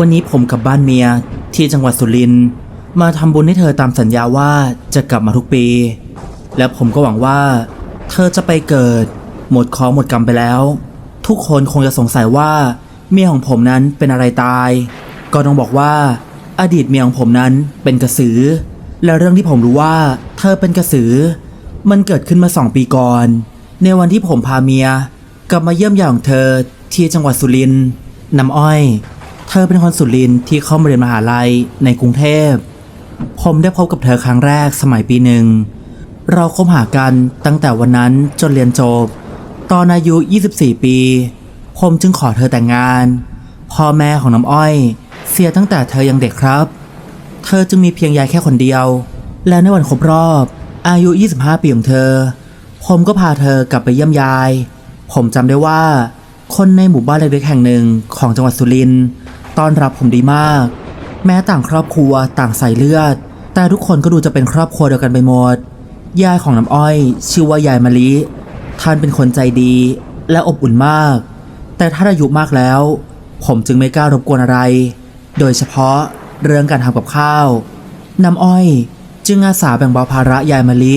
วันนี้ผมกับบ้านเมียที่จังหวัดสุรินทร์มาทำบุญให้เธอตามสัญญาว่าจะกลับมาทุกปี และผมก็หวังว่า เธอจะไปเกิด หมดคอหมดกรรมไปแล้ว ทุกคนคงจะสงสัยว่า เมียของผมนั้นเป็นอะไรตาย ก็ต้องบอกว่า อดีตเมียของผมนั้นเป็นกระสือ และเรื่องที่ผมรู้ว่า เธอเป็นกระสือ มันเกิดขึ้นมาสองปีก่อน ในวันที่ผมพาเมีย กลับมาเยี่ยมยามของเธอที่จังหวัดสุรินทร์น้ำอ้อย เธอเป็นคนสุรินทร์ที่เข้ามาเรียนมหาลัยในกรุงเทพ ผมได้พบกับเธอครั้งแรกสมัยปีหนึ่ง เราคบหากันตั้งแต่วันนั้นจนเรียนจบ ตอนอายุ 24 ปี ผมจึงขอเธอแต่งงาน พ่อแม่ของน้ำอ้อย เสียตั้งแต่เธอยังเด็กครับ เธอจึงมีเพียงยายแค่คนเดียว และในวันครบรอบ อายุ 25 ปีของเธอ ผมก็พาเธอกลับไปเยี่ยมยาย ผมจำได้ว่า คนในหมู่บ้านเล็กๆแห่งหนึ่งของจังหวัดสุรินทร์ ต้อนรับผมดีมาก แม้ต่างครอบครัวต่างใส่เลือด แต่ทุกคนก็ดูจะเป็นครอบครัวเดียวกันไปหมด ยายของน้ำอ้อย ชื่อว่ายายมะลิ ท่านเป็นคนใจดี และอบอุ่นมาก แต่ถ้าอายุมากแล้ว ผมจึงไม่กล้ารบกวนอะไร โดยเฉพาะเรื่องการทำกับข้าว น้ำอ้อยจึงอาสาแบ่งเบาภาระยายมะลิ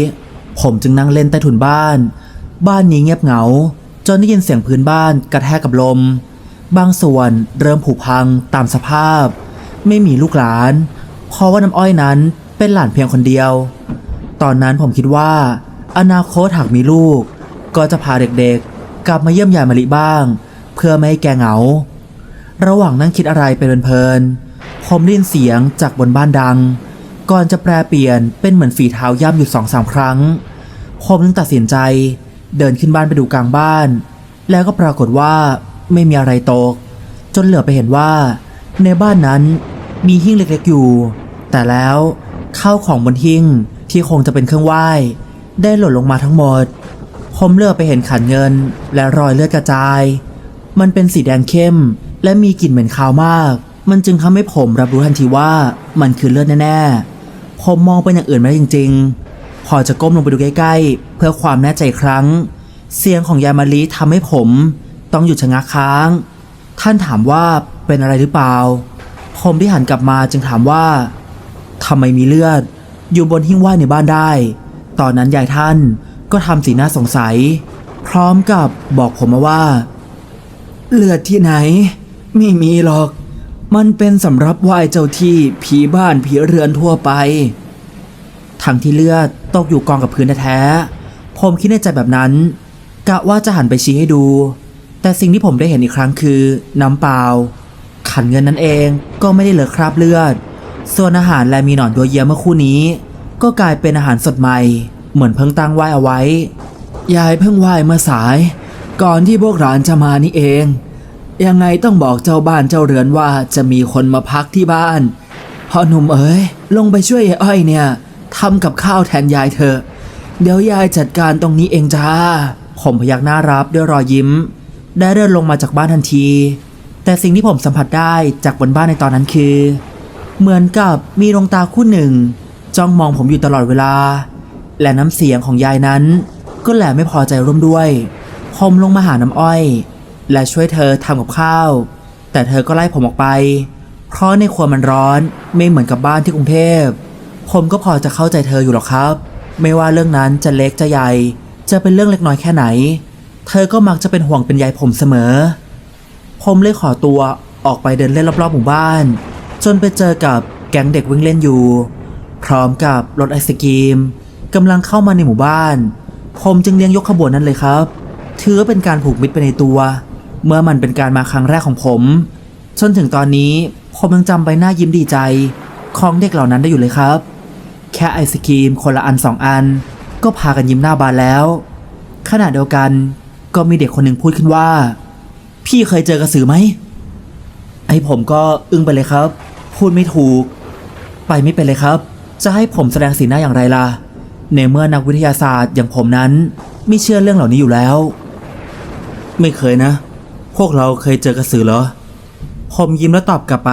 ผมจึงนั่งเล่นใต้ถุนบ้าน บ้านนี้เงียบเหงา จนได้ยินเสียงพื้นบ้านกระแทกกับลม บางส่วนเริ่มผุพังตามสภาพ ไม่มีลูกหลาน เพราะว่าน้ำอ้อยนั้นเป็นหลานเพียงคนเดียว ตอนนั้นผมคิดว่า อนาคตหากมีลูก ก็จะพาเด็กๆ กลับมาเยี่ยมยายมะลิบ้าง เพื่อไม่ให้แกเหงา ระหว่างนั่งคิดอะไรไปเพลินๆผมได้ยินเสียงจากบนบ้านดัง ก่อนจะแปลเปลี่ยนเป็นเหมือนฝีเท้าย่ำอยู่สองสามครั้ง ผมจึงตัดสินใจเดินขึ้นบ้านไปดูกลางบ้าน แล้วก็ปรากฏว่า ไม่มีอะไรตก จนเหลือไปเห็นว่า ในบ้านนั้นมีหิ้งเล็กๆอยู่ แต่แล้วข้าวของบนหิ้งที่คงจะเป็นเครื่องไหว้ ได้หล่นลงมาทั้งหมด ผมเลือกไปเห็นขันเงิน และรอยเลือดกระจาย มันเป็นสีแดงเข้ม และมีกลิ่นเหม็นคาวมาก มันจึงทำให้ผมรับรู้ทันทีว่ามันคือเลือดแน่ๆ ผมมองไปอย่างอื่นไม่ได้จริง ๆ พอจะก้มลงไปดูใกล้ๆ เพื่อความแน่ใจครั้ง เสียงของยายมาลีทำให้ผม ต้องหยุดชะงักค้าง ท่านถามว่าเป็นอะไรหรือเปล่า ผมที่หันกลับมาจึงถามว่าทำไมมีเลือด อยู่บนหิ้งไหว้ในบ้านได้ ตอนนั้นยายท่านก็ทำสีหน้าสงสัย พร้อมกับบอกผมมาว่า เลือดที่ไหน ไม่มีหรอก มันเป็นสำหรับไหว้เจ้าที่ผีบ้านผีเรือนทั่วไปทั้งที่เลือดตกอยู่กองกับพื้นแท้ผมคิดในใจแบบนั้นกะว่าจะหันไปชี้ให้ดู แต่สิ่งที่ผมได้เห็นอีกครั้งคือน้ำเปล่า ขันเงินนั่นเองก็ไม่ได้เหลือคราบเลือด ส่วนอาหารและมีหนอนโยเยะเมื่อคู่นี้ ก็กลายเป็นอาหารสดใหม่ เหมือนเพิ่งตั้งไหวเอาไว้ ยายเพิ่งไหวเมื่อสาย ก่อนที่พวกหลานจะมานี่เอง ยังไงต้องบอกเจ้าบ้านเจ้าเรือนว่าจะมีคนมาพักที่บ้านพ่อหนุ่มเอ๋ยลงไปช่วยยายอ้อยเนี่ยทำกับข้าวแทนยายเถอะเดี๋ยวยายจัดการตรงนี้เองจ้า ผมพยักหน้ารับด้วยรอยยิ้ม ได้เดินลงมาจากบ้านทันที แต่สิ่งที่ผมสัมผัสได้จากบนบ้านในตอนนั้นคือ เหมือนกับมีดวงตาคู่หนึ่ง จ้องมองผมอยู่ตลอดเวลา และน้ำเสียงของยายนั้น ก็แหละไม่พอใจร่วมด้วย ผมลงมาหาน้ำอ้อย และช่วยเธอทำกับข้าว แต่เธอก็ไล่ผมออกไป เพราะในครัวมันร้อนไม่เหมือนกับบ้านที่กรุงเทพ ผมก็พอจะเข้าใจเธออยู่หรอกครับ ไม่ว่าเรื่องนั้นจะเล็กจะใหญ่ จะเป็นเรื่องเล็กน้อยแค่ไหน เธอก็มักจะเป็นห่วงเป็นใยผมเสมอ ผมเลยขอตัวออกไปเดินเล่นรอบๆหมู่บ้าน จนไปเจอกับแก๊งเด็กวิ่งเล่นอยู่ พร้อมกับรถไอศกรีมกำลังเข้ามาในหมู่บ้าน ผมจึงเลี้ยงยกขบวนนั้นเลยครับ ถือเป็นการผูกมิตรไปในตัว เมื่อมันเป็นการมาครั้งแรกของผม จนถึงตอนนี้ผมยังจำใบหน้ายิ้มดีใจ ของเด็กเหล่านั้นได้อยู่เลยครับ แค่ไอศกรีมคนละอันสองอัน ก็พากันยิ้มหน้าบานแล้ว ขณะเดียวกัน ก็มีเด็กคนหนึ่งพูดขึ้นว่า พี่เคยเจอกระสือไหมไอ้ผมก็อึ้งไปเลยครับ พูดไม่ถูก ไปไม่เป็นเลยครับ จะให้ผมแสดงสีหน้าอย่างไรล่ะ ในเมื่อนักวิทยาศาสตร์อย่างผมนั้น ไม่เชื่อเรื่องเหล่านี้อยู่แล้ว ไม่เคยนะ พวกเราเคยเจอกระสือเหรอ ผมยิ้มแล้วตอบกลับไป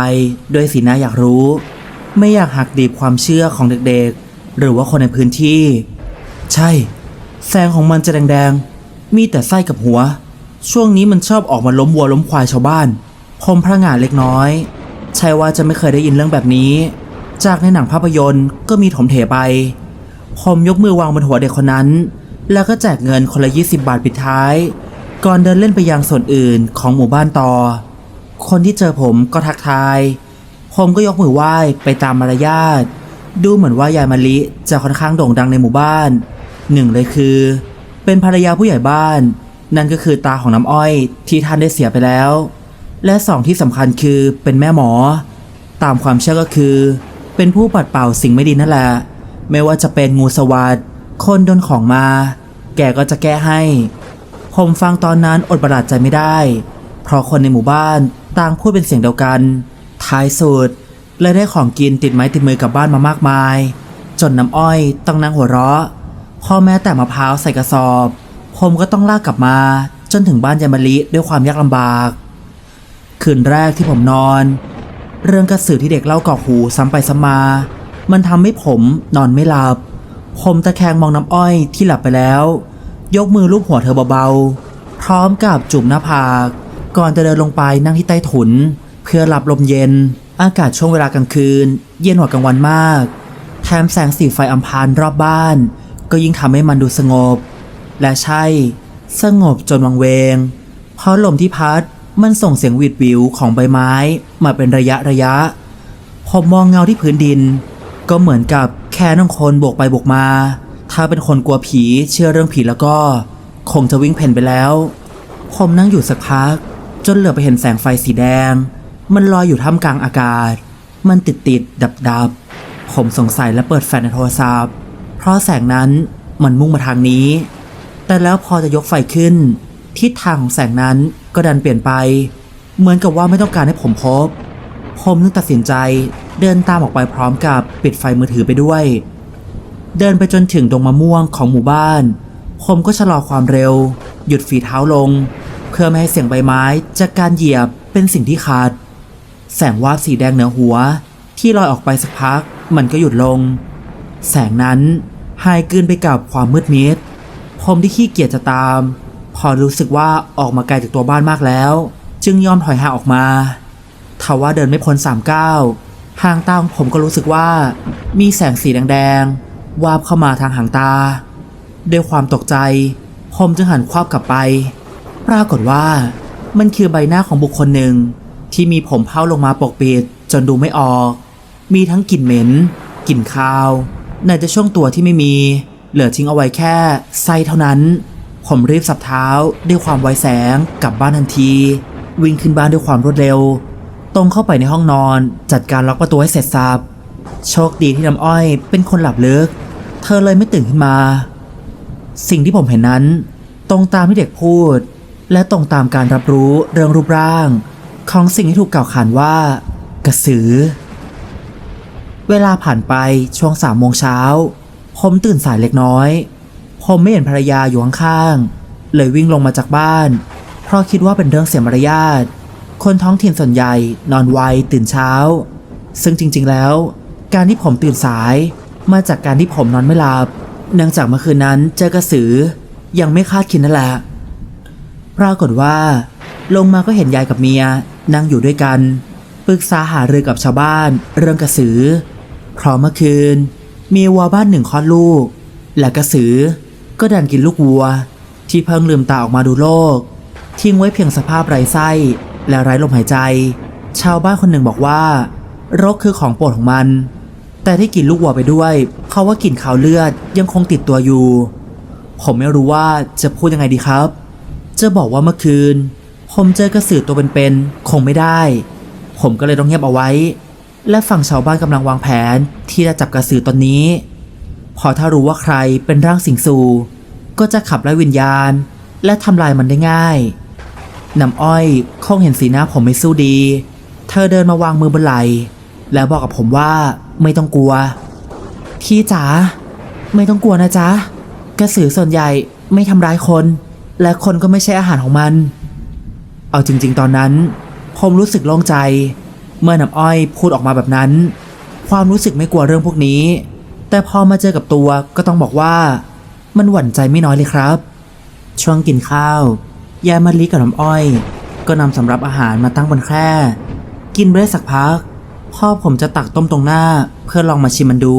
ด้วยสีหน้าอยากรู้ ไม่อยากหักดีบความเชื่อของเด็กๆ หรือว่าคนในพื้นที่ ใช่ แสงของมันจะแดงๆ มีแต่ไส้กับหัว ช่วงนี้มันชอบออกมาล้มวัวล้มควายชาวบ้านผมพระงานเล็กน้อย ใช่ว่าจะไม่เคยได้ยินเรื่องแบบนี้ จากในหนังภาพยนตร์ก็มีถมเถไปผมยกมือวางบนหัวเด็กคนนั้น แล้วก็แจกเงินคนละ 20 บาทปิดท้าย ก่อนเดินเล่นไปยังส่วนอื่นของหมู่บ้านต่อ คนที่เจอผมก็ทักทาย ผมก็ยกมือไหว้ไปตามมารยาท ดูเหมือนว่ายายมะลิจะค่อนข้างโด่งดังในหมู่บ้านหนึ่งเลยคือ เป็นภรรยาผู้ใหญ่บ้าน นั่นก็คือตาของน้ำอ้อยที่ท่านได้เสียไปแล้ว และสองที่สำคัญคือเป็นแม่หมอ ตามความเชื่อก็คือ เป็นผู้ปัดเป่าสิ่งไม่ดีนั่นแหละ ไม่ว่าจะเป็นงูสวัสดคนโดนของมา แกก็จะแก้ให้ ผมฟังตอนนั้นอดประหลาดใจไม่ได้ เพราะคนในหมู่บ้านต่างพูดเป็นเสียงเดียวกัน ท้ายสุดเลยได้ของกินติดไม้ติดมือกลับบ้านมามากมาย จนน้ำอ้อยต้องนั่งหัวเราะ พ่อแม้แต่มะพร้าวใส่กระสอบ ผมก็ต้องลากกลับมา จนถึงบ้านยายมะลิด้วยความยากลำบาก คืนแรกที่ผมนอน เรื่องกระสือที่เด็กเล่ากอกหูซ้ำไปซ้ำมา มันทำให้ผมนอนไม่หลับ ผมตะแคงมองน้ำอ้อยที่หลับไปแล้ว ยกมือลูบหัวเธอเบาๆ พร้อมกับจุ่มหน้าผาก ก่อนจะเดินลงไปนั่งที่ใต้ถุน เพื่อหลับลมเย็น อากาศช่วงเวลากลางคืน เย็นกว่ากลางวันมาก แถมแสงสีไฟอัมพานรอบบ้าน ก็ยิ่งทำให้มันดูสงบ และใช่ สงบจนวังเวง เพราะลมที่พัดมันส่งเสียงหวิดวิวของใบไม้มาเป็นระยะระยะ ผมมองเงาที่พื้นดิน ก็เหมือนกับแค่น้องคนโบกไปโบกมา ถ้าเป็นคนกลัวผีเชื่อเรื่องผีแล้วก็ คงจะวิ่งเพ่นไปแล้ว ผมนั่งอยู่สักพัก จนเหลือไปเห็นแสงไฟสีแดง มันลอยอยู่ท่ามกลางอากาศ มันติดติดดับดับผมสงสัยและเปิดแฟลชในโทรศัพท์ เพราะแสงนั้นมันมุ่งมาทางนี้ แต่แล้วพอจะยกไฟขึ้น ทิศทางของแสงนั้นก็ดันเปลี่ยนไป เหมือนกับว่าไม่ต้องการให้ผมพบ ผมนึกตัดสินใจเดินตามออกไปพร้อมกับปิดไฟมือถือไปด้วย เดินไปจนถึงดงมะม่วงของหมู่บ้าน ผมก็ชะลอความเร็ว หยุดฝีเท้าลง เพื่อไม่ให้เสียงใบไม้จากการเหยียบเป็นสิ่งที่ขาด แสงวาบสีแดงเหนือหัว ที่ลอยออกไปสักพักมันก็หยุดลง แสงนั้นหายกลืนไปกับความมืดมิด ผมที่ขี้เกียจจะตาม พอรู้สึกว่าออกมาไกลจากตัวบ้านมากแล้ว จึงยอมถอยห่างออกมาทว่าเดินไม่พ้นสามก้าวห่างตาของผมก็รู้สึกว่ามีแสงสีแดงๆวาบเข้ามาทางหางตา ด้วยความตกใจ ผมจึงหันควับกลับไป ปรากฏว่ามันคือใบหน้าของบุคคลหนึ่ง ที่มีผมเผ้าลงมาปกปิดจนดูไม่ออก มีทั้งกลิ่นเหม็น กลิ่นคาว ในจะช่วงตัวที่ไม่มี เหลือทิ้งเอาไว้แค่ไส้เท่านั้น ผมรีบสับเท้าด้วยความไวแสงกลับบ้านทันที วิ่งขึ้นบ้านด้วยความรวดเร็ว ตรงเข้าไปในห้องนอนจัดการล็อกประตูให้เสร็จสับโชคดีที่น้ำอ้อยเป็นคนหลับลึก เธอเลยไม่ตื่นขึ้นมา สิ่งที่ผมเห็นนั้น ตรงตามที่เด็กพูด และตรงตามการรับรู้เรื่องรูปร่าง ของสิ่งที่ถูกกล่าวขานว่ากระสือ เวลาผ่านไปช่วงสามโมงเช้า ผมตื่นสายเล็กน้อย ผมไม่เห็นภรรยาอยู่ข้างๆเลยวิ่งลงมาจากบ้าน เพราะคิดว่าเป็นเรื่องเสียมารยาท คนท้องถิ่นส่วนใหญ่นอนไวตื่นเช้า ซึ่งจริงๆแล้ว การที่ผมตื่นสายมาจากการที่ผมนอนไม่หลับ เนื่องจากเมื่อคืนนั้นเจอกระสือยังไม่คาดคิดนั่นแหละ ปรากฏว่า ลงมาก็เห็นยายกับเมียนั่งอยู่ด้วยกันปรึกษาหารือกับชาวบ้าน เรื่องกระสือ เพราะเมื่อคืน มีวัวบ้านหนึ่งคลอดลูก และกระสือก็ดันกินลูกวัว ที่เพิ่งลืมตาออกมาดูโลก ทิ้งไว้เพียงสภาพไร้ไส้ และไร้ลมหายใจ ชาวบ้านคนหนึ่งบอกว่ารกคือของโปรดของมัน แต่ที่กินลูกวัวไปด้วยเพราว่ากลิ่นขาวเลือดยังคงติดตัวอยู่ ผมไม่รู้ว่าจะพูดยังไงดีครับ จะบอกว่าเมื่อคืน ผมเจอกระสือตัวเป็นๆคงไม่ได้ ผมก็เลยต้องเงียบเอาไว้ และฝั่งชาวบ้านกำลังวางแผนที่จะจับกระสือตนนี้ พอถ้ารู้ว่าใครเป็นร่างสิงสู่ ก็จะขับไล่วิญญาณ และทำลายมันได้ง่ายน้ำอ้อยคงเห็นสีหน้าผมไม่สู้ดี เธอเดินมาวางมือบนไหลแล้วบอกกับผมว่าไม่ต้องกลัว พี่จ๋าไม่ต้องกลัวนะจ๊ะ กระสือส่วนใหญ่ไม่ทำร้ายคน และคนก็ไม่ใช่อาหารของมัน เอาจริง ๆ ตอนนั้น ผมรู้สึกโล่งใจ เมื่อน้ำอ้อยพูดออกมาแบบนั้น ความรู้สึกไม่กลัวเรื่องพวกนี้ แต่พอมาเจอกับตัวก็ต้องบอกว่า มันหวั่นใจไม่น้อยเลยครับ ช่วงกินข้าวยายมะลิกับน้ำอ้อย ก็นำสำรับอาหารมาตั้งบนแคร่กินไปได้สักพัก พ่อผมจะตักต้มตรงหน้า เพื่อลองมาชิมมันดู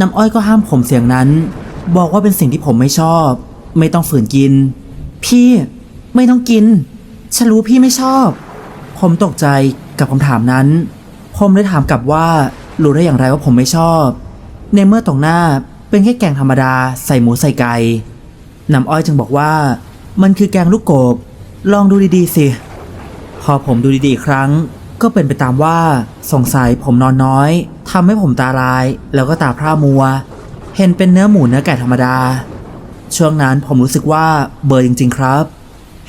น้ำอ้อยก็ห้ามผมเสียงนั้น บอกว่าเป็นสิ่งที่ผมไม่ชอบ ไม่ต้องฝืนกิน พี่ไม่ต้องกินฉันรู้พี่ไม่ชอบ ผมตกใจ กับคำถามนั้น ผมเลยถามกลับว่ารู้ได้อย่างไรว่าผมไม่ชอบ ในเมื่อตรงหน้าเป็นแค่แกงธรรมดาใส่หมูใส่ไก่น้ำอ้อยจึงบอกว่า มันคือแกงลูกกบ ลองดูดีๆสิ พอผมดูดีๆอีกครั้ง ก็เป็นไปตามว่าสงสัยผมนอนน้อยทำให้ผมตาลาย แล้วก็ตาพร่ามัว เห็นเป็นเนื้อหมูเนื้อไก่ธรรมดา ช่วงนั้นผมรู้สึกว่าเบอร์จริง ๆ ครับ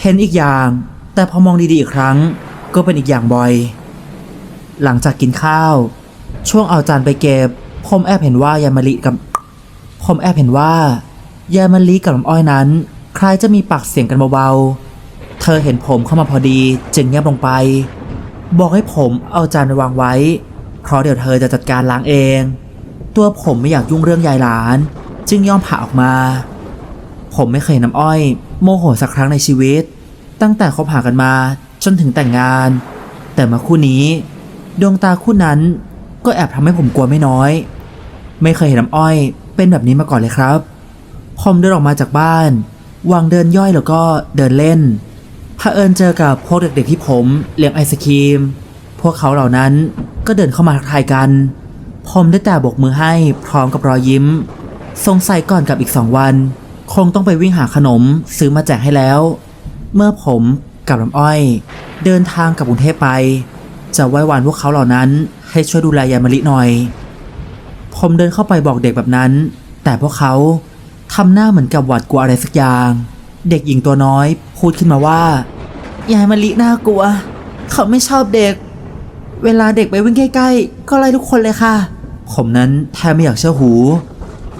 เห็นอีกอย่าง แต่พอมองดีๆอีกครั้ง ก็เป็นอีกอย่างบ่อย หลังจากกินข้าว ช่วงเอาจานไปเก็บ ผมแอบเห็นว่ายายมะลิกับ ผมแอบเห็นว่ายายมะลิกับน้ำอ้อยนั้น คล้ายจะมีปากเสียงกันเบาๆ เธอเห็นผมเข้ามาพอดีจึงเงียบลงไป บอกให้ผมเอาจานไปวางไว้ เพราะเดี๋ยวเธอจะจัดการล้างเอง ตัวผมไม่อยากยุ่งเรื่องยายหลาน จึงยอมผ่าออกมา ผมไม่เคยเห็นน้ำอ้อย โมโหสักครั้งในชีวิต ตั้งแต่คบหากันมา จนถึงแต่งงาน แต่มาคู่นี้ ดวงตาคู่นั้นก็แอบทำให้ผมกลัวไม่น้อย ไม่เคยเห็นน้ำอ้อยเป็นแบบนี้มาก่อนเลยครับผมเดินออกมาจากบ้าน วางเดินย่อยแล้วก็เดินเล่นเอิญเจอกับพวกเด็กๆที่ผมเลี้ยงไอศครีม พวกเขาเหล่านั้นก็เดินเข้ามาทักทายกัน ผมได้แต่โบกมือให้พร้อมกับรอยยิ้ม สงสัยก่อนกับอีกสองวัน คงต้องไปวิ่งหาขนมซื้อมาแจกให้แล้ว เมื่อผม กับลำอ้อย เดินทางกับกรุงเทพไป จะไหว้วานพวกเขาเหล่านั้น ให้ช่วยดูแลยายมะลิหน่อย ผมเดินเข้าไปบอกเด็กแบบนั้น แต่พวกเขาทำหน้าเหมือนกับหวาดกลัวอะไรสักอย่าง เด็กหญิงตัวน้อย พูดขึ้นมาว่ายายมะลิน่ากลัว เขาไม่ชอบเด็ก เวลาเด็กไปวิ่งใกล้ๆ ก็ไล่ทุกคนเลยค่ะ ผมนั้นแทบไม่อยากเชื่อหู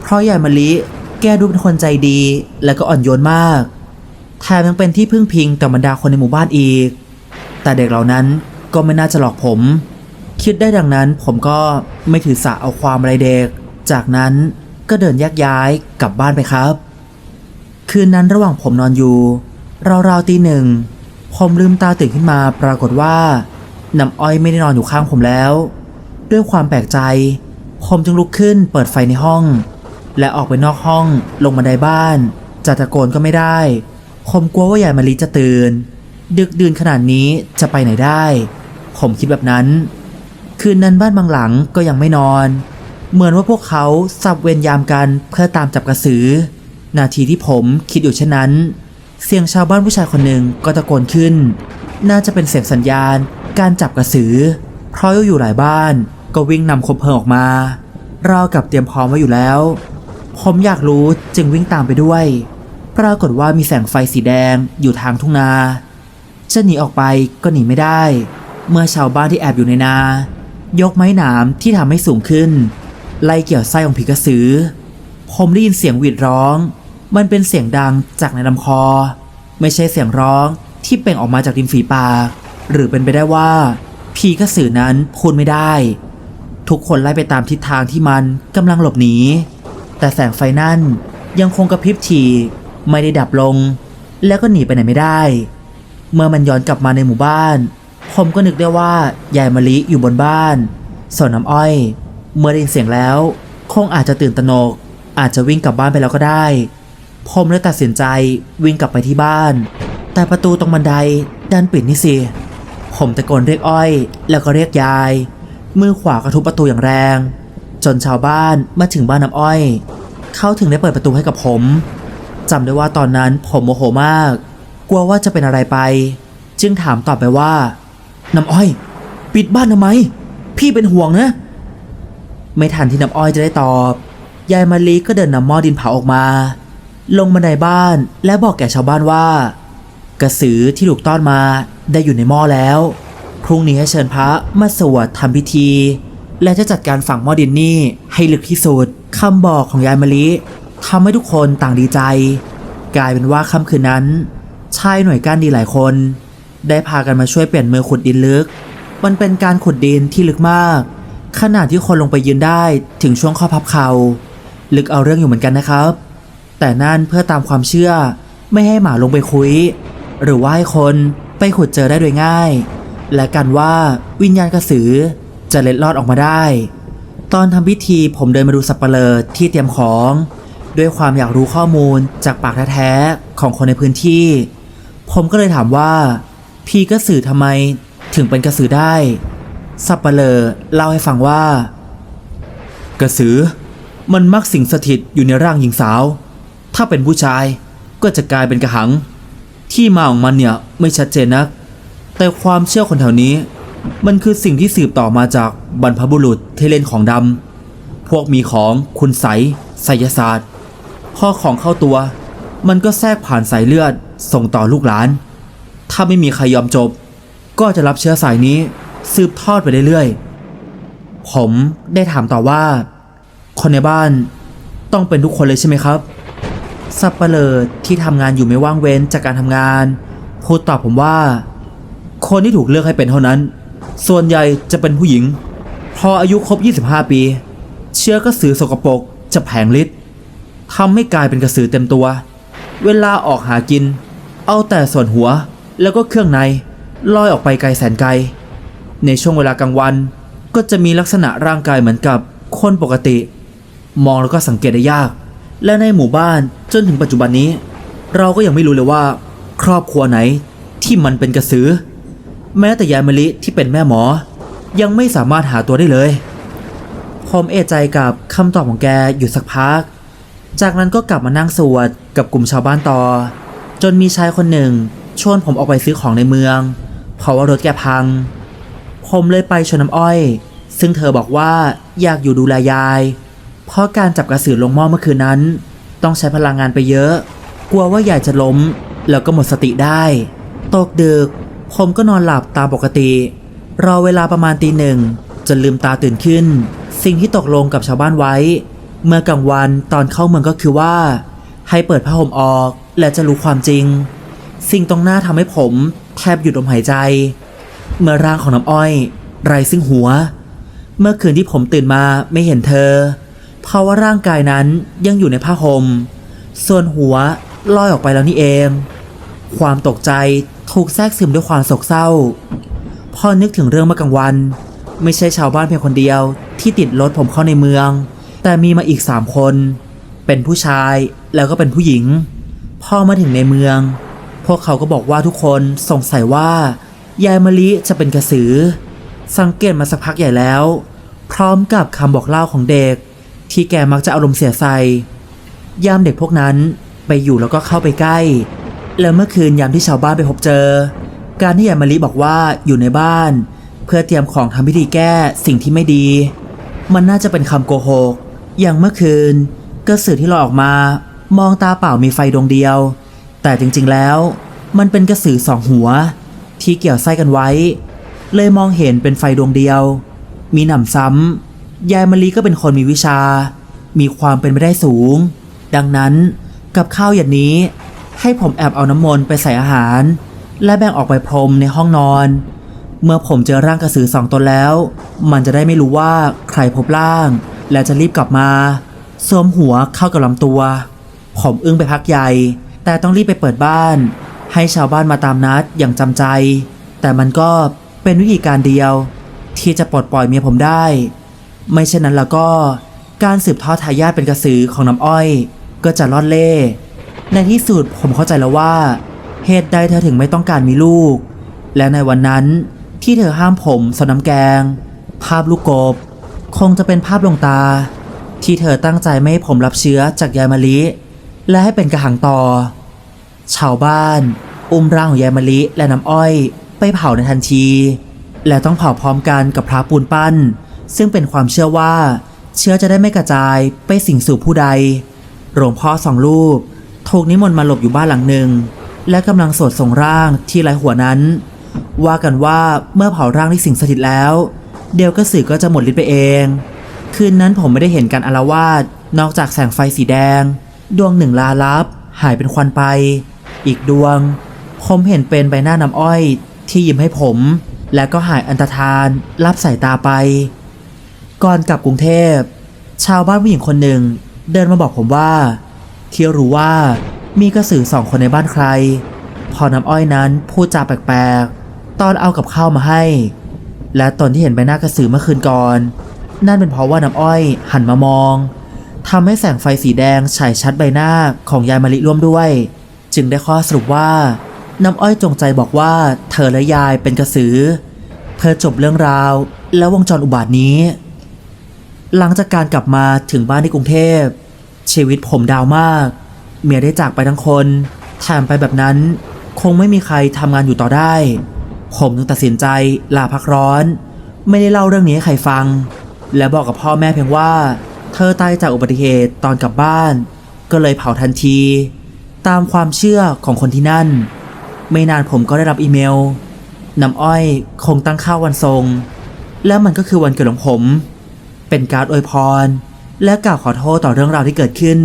เพราะยายมะลิแกดูเป็นคนใจดีและก็อ่อนโยนมาก แถมยังเป็นที่พึ่งพิงกับบรรดาคนในหมู่บ้านอีก แต่เด็กเหล่านั้นก็ไม่น่าจะหลอกผม คิดได้ดังนั้นผมก็ไม่ถือสาเอาความอะไรเด็ก จากนั้นก็เดินแยกย้ายกลับบ้านไปครับ คืนนั้นระหว่างผมนอนอยู่ ราวๆตีหนึ่ง ผมลืมตาตื่นขึ้นมาปรากฏว่าน้ำอ้อยไม่ได้นอนอยู่ข้างผมแล้ว ด้วยความแปลกใจ ผมจึงลุกขึ้นเปิดไฟในห้อง และออกไปนอกห้องลงบันไดบ้านจะตะโกนก็ไม่ได้ ผมกลัวว่ายายมารีจะตื่น ดึกดื่นขนาดนี้จะไปไหนได้ ผมคิดแบบนั้น คืนนั้นบ้านบางหลังก็ยังไม่นอน เหมือนว่าพวกเขาสับเวรยามกันเพื่อตามจับกระสือ นาทีที่ผมคิดอยู่เช่นนั้น เสียงชาวบ้านผู้ชายคนหนึ่งก็ตะโกนขึ้น น่าจะเป็นเสียงสัญญาณการจับกระสือ เพราะอยู่หลายบ้านก็วิ่งนำคบเพลิงออกมา เรากับเตรียมพร้อมไว้อยู่แล้ว ผมอยากรู้จึงวิ่งตามไปด้วย ปรากฏว่ามีแสงไฟสีแดงอยู่ทางทุ่งนา จะหนีออกไปก็หนีไม่ได้ เมื่อชาวบ้านที่แอบอยู่ในนา ยกไม้หนามที่ทำให้สูงขึ้น ไล่เกี่ยวไส้ของผีกระสือ ผมได้ยินเสียงหวีดร้อง มันเป็นเสียงดังจากในลำคอ ไม่ใช่เสียงร้องที่เป่งออกมาจากริมฝีปาก หรือเป็นไปได้ว่าผีกระสือนั้นพูดไม่ได้ ทุกคนไล่ไปตามทิศทางที่มันกำลังหลบหนีแต่แสงไฟนั่นยังคงกระพริบถี่ ไม่ได้ดับลง แล้วก็หนีไปไหนไม่ได้ เมื่อมันย้อนกลับมาในหมู่บ้าน ผมก็นึกได้ว่ายายมะลิอยู่บนบ้านส่วนน้ำอ้อย เมื่อได้ยินเสียงแล้ว คงอาจจะตื่นตระหนก อาจจะวิ่งกลับบ้านไปแล้วก็ได้ ผมเลยตัดสินใจวิ่งกลับไปที่บ้าน แต่ประตูตรงบันไดดันปิดนี่สิผมตะโกนเรียกอ้อย แล้วก็เรียกยาย มือขวากระทุบประตูอย่างแรง จนชาวบ้านมาถึงบ้านน้ำอ้อย เขาถึงได้เปิดประตูให้กับผม จำได้ว่าตอนนั้นผมโมโหมาก กลัวว่าจะเป็นอะไรไป จึงถามตอบไปว่า น้ำอ้อย ปิดบ้านทำไม พี่เป็นห่วงนะ ไม่ทันที่น้ำอ้อยจะได้ตอบ ยายมาลีก็เดินนำหม้อดินเผาออกมา ลงบันไดบ้านและบอกแก่ชาวบ้านว่า กระสือที่ถูกต้อนมาได้อยู่ในหม้อแล้ว พรุ่งนี้ให้เชิญพระมาสวดทำพิธี และจะจัดการฝังหม้อดินนี่ให้ลึกที่สุดคำบอกของยายมะลิ ทำให้ทุกคนต่างดีใจ กลายเป็นว่าค่ำคืนนั้น ชายหน่วยก้านดีหลายคน ได้พากันมาช่วยเปลี่ยนมือขุดดินลึก มันเป็นการขุดดินที่ลึกมาก ขนาดที่คนลงไปยืนได้ถึงช่วงข้อพับเขา่าลึกเอาเรื่องอยู่เหมือนกันนะครับ แต่นั่นเพื่อตามความเชื่อไม่ให้หมาลงไปคุย หรือว่าให้คนไปขุดเจอได้โดยง่าย และกันว่าวิญญาณกระสือจะเล็ดลอดออกมาได้ ตอนทำพิธีผมเดินมาดูสับปะเลอที่เตรียมของ ด้วยความอยากรู้ข้อมูลจากปากแท้ๆของคนในพื้นที่ ผมก็เลยถามว่า พี่กระสือทำไมถึงเป็นกระสือได้สับปะเลอเล่าให้ฟังว่า กระสือ มันมักสิงสถิตอยู่ในร่างหญิงสาว ถ้าเป็นผู้ชายก็จะกลายเป็นกระหัง ที่มาของมันเนี่ยไม่ชัดเจนนัก แต่ความเชื่อคนแถวนี้ มันคือสิ่งที่สืบต่อมาจากบรรพบุรุษที่เล่นของดำพวกมีของคุณใสยไสยศาสตร์ พ่อของเข้าตัว มันก็แทรกผ่านสายเลือดส่งต่อลูกหลาน ถ้าไม่มีใครยอมจบ ก็จะรับเชื้อสายนี้สืบทอดไปเรื่อยๆ ผมได้ถามต่อว่า คนในบ้านต้องเป็นทุกคนเลยใช่ไหมครับสับเปลอที่ทำงานอยู่ไม่ว่างเว้นจากการทำงาน พูดตอบผมว่า คนที่ถูกเลือกให้เป็นเท่านั้น ส่วนใหญ่จะเป็นผู้หญิง พออายุครบ 25 ปี เชื้อกระสือสกปรกจะแผงฤทธิ์ ทำให้กลายเป็นกระสือเต็มตัว เวลาออกหากิน เอาแต่ส่วนหัวแล้วก็เครื่องในลอยออกไปไกลแสนไกล ในช่วงเวลากลางวัน ก็จะมีลักษณะร่างกายเหมือนกับคนปกติ มองแล้วก็สังเกตได้ยาก และในหมู่บ้านจนถึงปัจจุบันนี้ เราก็ยังไม่รู้เลยว่า ครอบครัวไหนที่มันเป็นกระสือ แม้แต่ยายมะลิที่เป็นแม่หมอ ยังไม่สามารถหาตัวได้เลยผมเอะใจกับคำตอบของแกอยู่สักพัก จากนั้นก็กลับมานั่งสวดกับกลุ่มชาวบ้านต่อ จนมีชายคนหนึ่งชวนผมออกไปซื้อของในเมือง เพราะว่ารถแกพัง ผมเลยไปชนน้ำอ้อย ซึ่งเธอบอกว่าอยากอยู่ดูแลยาย เพราะการจับกระสือลงหม้อเมื่อคืนนั้น ต้องใช้พลังงานไปเยอะ กลัวว่ายายจะล้ม แล้วก็หมดสติได้ ตกดึก ผมก็นอนหลับตามปกติ รอเวลาประมาณตีหนึ่งจนลืมตาตื่นขึ้น สิ่งที่ตกลงกับชาวบ้านไว้ เมื่อกลางวันตอนเข้าเมืองก็คือว่า ให้เปิดผ้าห่มออกและจะรู้ความจริง สิ่งตรงหน้าทำให้ผมแทบหยุดลมหายใจ เมื่อร่างของน้ำอ้อย ไรซึ่งหัว เมื่อคืนที่ผมตื่นมาไม่เห็นเธอ เพราะว่าร่างกายนั้นยังอยู่ในผ้าห่มส่วนหัวลอยออกไปแล้วนี่เอง ความตกใจถูกแทรกซึมด้วยความโศกเศร้า พอนึกถึงเรื่องเมื่อกลางวัน ไม่ใช่ชาวบ้านเพียงคนเดียวที่ติดรถผมเข้าในเมือง แต่มีมาอีกสามคน เป็นผู้ชายแล้วก็เป็นผู้หญิง พอมาถึงในเมือง พวกเขาก็บอกว่าทุกคนสงสัยว่ายายมะลิจะเป็นกระสือ สังเกตมาสักพักใหญ่แล้ว พร้อมกับคำบอกเล่าของเด็ก ที่แกมักจะอารมณ์เสียใส่ยามเด็กพวกนั้นไปอยู่แล้วก็เข้าไปใกล้ แล้วเมื่อคืนยามที่ชาวบ้านไปพบเจอ การที่ยายมะลิบอกว่าอยู่ในบ้าน เพื่อเตรียมของทำพิธีแก้สิ่งที่ไม่ดี มันน่าจะเป็นคำโกหก อย่างเมื่อคืนกระสือที่ลอยออกมามองตาเปล่ามีไฟดวงเดียว แต่จริงๆแล้วมันเป็นกระสือสองหัว ที่เกี่ยวไส้กันไว้ เลยมองเห็นเป็นไฟดวงเดียว มีหนำซ้ำยายมะลิก็เป็นคนมีวิชา มีความเป็นไปได้สูง ดังนั้นกับข้าวอย่างนี้ ให้ผมแอบเอาน้ำมนต์ไปใส่อาหาร และแบ่งออกไปพรมในห้องนอน เมื่อผมเจอร่างกระสือสองตนแล้ว มันจะได้ไม่รู้ว่าใครพบร่าง และจะรีบกลับมาสวมหัวเข้ากับลำตัว ผมอึ้งไปพักใหญ่ แต่ต้องรีบไปเปิดบ้าน ให้ชาวบ้านมาตามนัดอย่างจำใจ แต่มันก็เป็นวิธีการเดียว ที่จะปลดปล่อยเมียผมได้ ไม่เช่นนั้นแล้วก็การสืบทอดทายาทเป็นกระสือของน้ำอ้อย ก็จะรอดเล่ ในที่สุดผมเข้าใจแล้วว่า เหตุใดเธอถึงไม่ต้องการมีลูก และในวันนั้นที่เธอห้ามผมสนน้ำแกง ภาพลูกกบ คงจะเป็นภาพลงตา ที่เธอตั้งใจไม่ให้ผมรับเชื้อจากยายมะลิ และให้เป็นกระหังต่อ ชาวบ้าน อุ้มร่างของยายมะลิและน้ำอ้อย ไปเผาในทันที และต้องเผาพร้อมกันกับพระปูนปั้น ซึ่งเป็นความเชื่อว่า เชื้อจะได้ไม่กระจายไปสิ่งสู่ผู้ใดหลวงพ่อสองรูปถูกนิมนต์มาหลบอยู่บ้านหลังหนึ่ง และกำลังสวดส่งร่างที่ไร้หัวนั้น ว่ากันว่าเมื่อเผาร่างที่สิงสถิตแล้ว เดียวกระสือก็จะหมดฤทธิ์ไปเอง คืนนั้นผมไม่ได้เห็นการอารวาสนอกจากแสงไฟสีแดง ดวงหนึ่งลาลับ หายเป็นควันไป อีกดวง ผมเห็นเป็นใบหน้าน้ำอ้อย ที่ยิ้มให้ผม และก็หายอันตรธานรับสายตาไป ก่อนกลับกรุงเทพ ชาวบ้านผู้หญิงคนหนึ่ง เดินมาบอกผมว่าเที่ยวรู้ว่ามีกระสือสองคนในบ้านใคร พอน้ำอ้อยนั้นพูดจาแปลกๆ ตอนเอากับข้าวมาให้ และตอนที่เห็นใบหน้ากระสือเมื่อคืนก่อน นั่นเป็นเพราะว่าน้ำอ้อยหันมามองทำให้แสงไฟสีแดงฉายชัดใบหน้าของยายมะลิร่วมด้วย จึงได้ข้อสรุปว่า น้ำอ้อยจงใจบอกว่าเธอและยายเป็นกระสือ เพื่อจบเรื่องราว และวงจรอุบาทนี้ หลังจากการกลับมาถึงบ้านที่กรุงเทพ ชีวิตผมดาวมาก เมียได้จากไปทั้งคนแถมไปแบบนั้น คงไม่มีใครทำงานอยู่ต่อได้ ผมจึงตัดสินใจลาพักร้อน ไม่ได้เล่าเรื่องนี้ให้ใครฟัง และบอกกับพ่อแม่เพียงว่า เธอตายจากอุบัติเหตุตอนกลับบ้าน ก็เลยเผาทันที ตามความเชื่อของคนที่นั่น ไม่นานผมก็ได้รับอีเมลน้ำอ้อยคงตั้งข้าววันทรง และมันก็คือวันเกิดของผม เป็นการอวยพร และกล่าวขอโทษต่อเรื่องราวที่เกิดขึ้น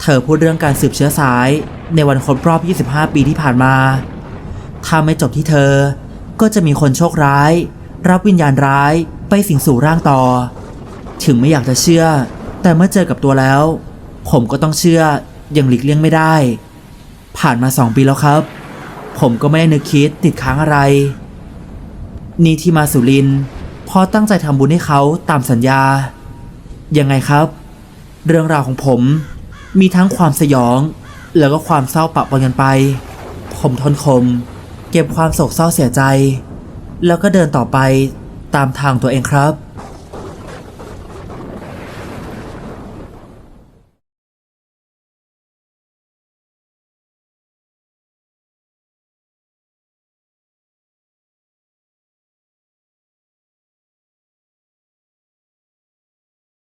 เธอพูดเรื่องการสืบเชื้อสายในวันครบรอบ 25 ปีที่ผ่านมา ถ้าไม่จบที่เธอ ก็จะมีคนโชคร้าย รับวิญญาณร้ายไปสิงสู่ร่างต่อ ถึงไม่อยากจะเชื่อ แต่เมื่อเจอกับตัวแล้ว ผมก็ต้องเชื่ออย่างหลีกเลี่ยงไม่ได้ ผ่านมาสองปีแล้วครับ ผมก็ไม่ได้นึกคิดติดค้างอะไร นี่ที่มาสุรินทร์พราะตั้งใจทำบุญให้เขาตามสัญญา ยังไงครับ เรื่องราวของผมมีทั้งความสยอง แล้วก็ความเศร้าปะปนกันไป ผมทนคม เก็บความโศกเศร้าเสียใจ แล้วก็เดินต่อไปตามทางตัวเองครับ